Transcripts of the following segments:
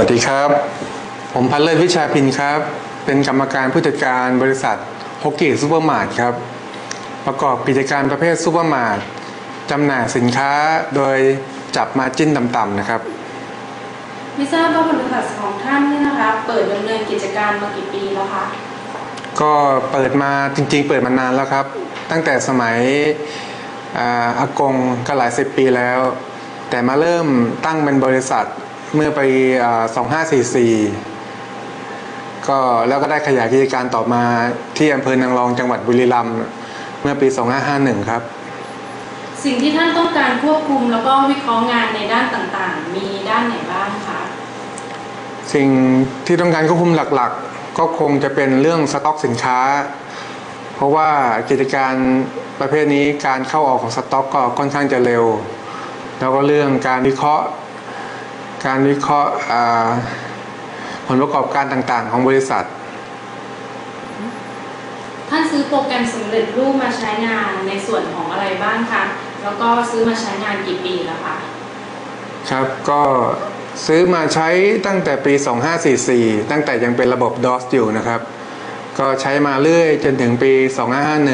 วัสดีครับ ผมพันเลิศวิชาพินครับ เป็นกรรมการผู้จัดการบริษัทฮกกี้ซูเปอร์มาร์ทครับ ประกอบกิจการประเภทซูเปอร์มาร์ทจำหน่ายสินค้าโดยจับมาจิ้นต่ำๆนะครับ ไม่ทราบว่าบริษัทของท่านเนี่ยนะคะ เปิดดำเนินกิจการมากี่ปีแล้วคะ ก็เปิดมาจริงๆ เปิดมานานแล้วครับ ตั้งแต่สมัยอาอากงก็หลายสิบปีแล้ว แต่มาเริ่มตั้งเป็นบริษัท เมื่อปีอ่า2544 ก็แล้วก็ได้ขยายกิจการต่อมาที่อำเภอนางรองจังหวัดบุรีรัมย์เมื่อปี 2551 ครับ สิ่งที่ท่านต้องการควบคุมแล้วก็วิเคราะห์งานในด้านต่างๆ มีด้านไหนบ้างคะ สิ่งที่ต้องการควบคุมหลักๆ ก็คงจะเป็นเรื่องสต็อกสินค้า เพราะว่ากิจการประเภทนี้การเข้าออกของสต็อกก็ค่อนข้างจะเร็ว แล้วก็เรื่องการวิเคราะห์ การวิเคราะห์อ่าผลประกอบการต่างๆ ของบริษัท ท่านซื้อโปรแกรมสำเร็จรูปมาใช้งานในส่วนของอะไรบ้างคะแล้วก็ซื้อมาใช้งานกี่ปีแล้วคะครับก็ซื้อมาใช้ตั้งแต่ปี 2544 ตั้งแต่ยังเป็นระบบ DOS อยู่นะครับ ก็ใช้มาเรื่อยจนถึงปี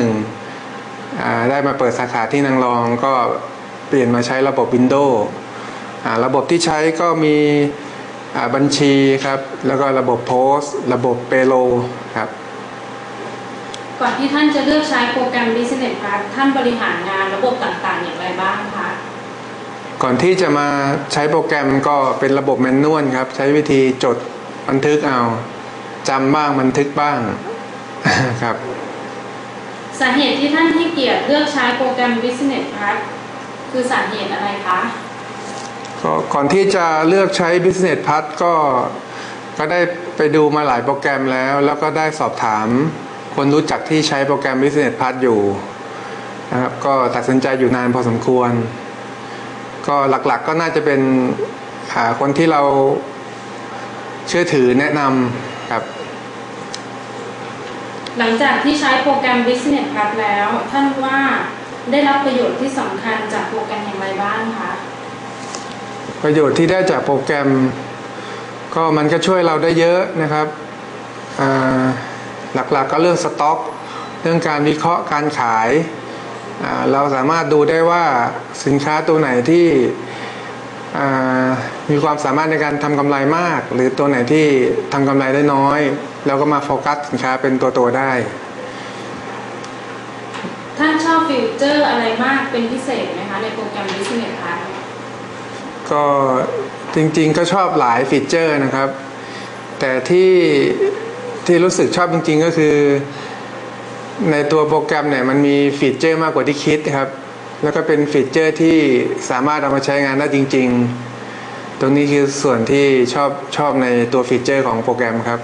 2551อ่าได้มาเปิดสาขาที่นางรองก็เปลี่ยนมาใช้ระบบ Windows อ่า ระบบที่ใช้ก็มีอ่าบัญชีครับ แล้วก็ระบบโพสต์ระบบเปโลครับ ก่อนที่ท่านจะเลือกใช้โปรแกรม Business Plus ท่านบริหารงานระบบต่างๆ อย่างไรบ้างคะ ก่อนที่จะมาใช้โปรแกรมก็เป็นระบบแมนนวลครับ ใช้วิธีจดบันทึกเอาจำบ้างบันทึกบ้างครับ สาเหตุที่ท่านให้เกียรติเลือกใช้โปรแกรม Business Plus คือสาเหตุอะไรคะ ก็ก่อนที่จะเลือกใช้ Business p a s ก็ก็ได้ไปดูมาหลายโปรแกรมแล้ว แล้วก็ได้สอบถามคนรู้จักที่ใช้โปรแกรม Business p a s อยู่นะครับก็ตัดสินใจอยู่นานพอสมควร ก็หลักๆก็น่าจะเป็นหาคนที่เราเชื่อถือแนะนำครับ หลังจากที่ใช้โปรแกรม Business Plus แล้ว ท่านว่าได้รับประโยชน์ที่สำคัญจากโปรแกรมอย่างไรบ้างคะ ประโยชน์ที่ได้จากโปรแกรม ก็มันก็ช่วยเราได้เยอะนะครับหลักๆก็เรื่องสต็อก เรื่องการวิเคราะห์การขาย เราสามารถดูได้ว่าสินค้าตัวไหนที่มีความสามารถในการทำกำไรมาก หรือตัวไหนที่ทำกำไรได้น้อย เราก็มาโฟกัสสินค้าเป็นตัวๆได้ ท่านชอบฟิวเจอร์อะไรมากเป็นพิเศษไหมคะ ในโปรแกรม Business Plus ก็จริงๆก็ชอบหลายฟีเจอร์นะครับ แต่ที่ที่รู้สึกชอบจริงๆก็คือ ในตัวโปรแกรมเนี่ยมันมีฟีเจอร์มากกว่าที่คิดครับ แล้วก็เป็นฟีเจอร์ที่สามารถเอามาใช้งานได้จริง ๆ ตรงนี้คือส่วนที่ชอบชอบในตัวฟีเจอร์ของโปรแกรมครับ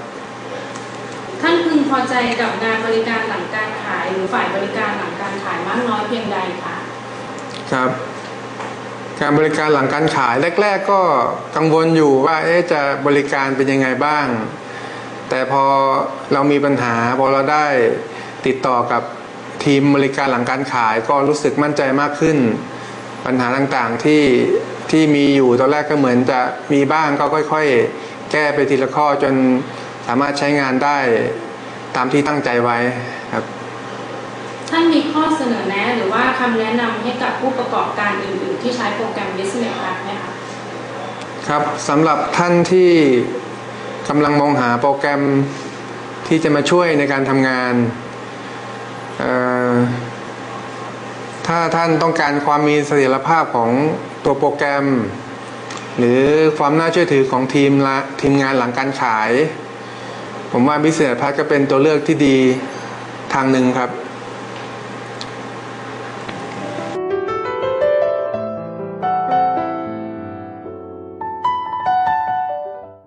ท่านพึงพอใจกับงานบริการหลังการขาย หรือฝ่ายบริการหลังการขายมากน้อยเพียงใดคะครับ การบริการหลังการขายแรก ๆ ก็กังวลอยู่ว่าจะบริการเป็นยังไงบ้าง แต่พอเรามีปัญหาพอเราได้ติดต่อกับทีมบริการหลังการขายก็รู้สึกมั่นใจมากขึ้น ปัญหาต่างๆที่ที่มีอยู่ตอนแรกก็เหมือนจะมีบ้างก็ค่อย ๆ แก้ไปทีละข้อจนสามารถใช้งานได้ตามที่ตั้งใจไว้ครับ ข้อเสนอแนะหรือว่าคำแนะนำให้กับผู้ประกอบการอื่นๆ ที่ใช้โปรแกรม Business Plus ไหมคะครับสำหรับท่านที่กำลังมองหาโปรแกรมที่จะมาช่วยในการทำงาน ถ้าท่านต้องการความมีเสถียรภาพของตัวโปรแกรม หรือความน่าเชื่อถือของทีมละทีมงานหลังการขาย ผมว่า Business p a s ก็เป็นตัวเลือกที่ดีทางหนึ่งครับ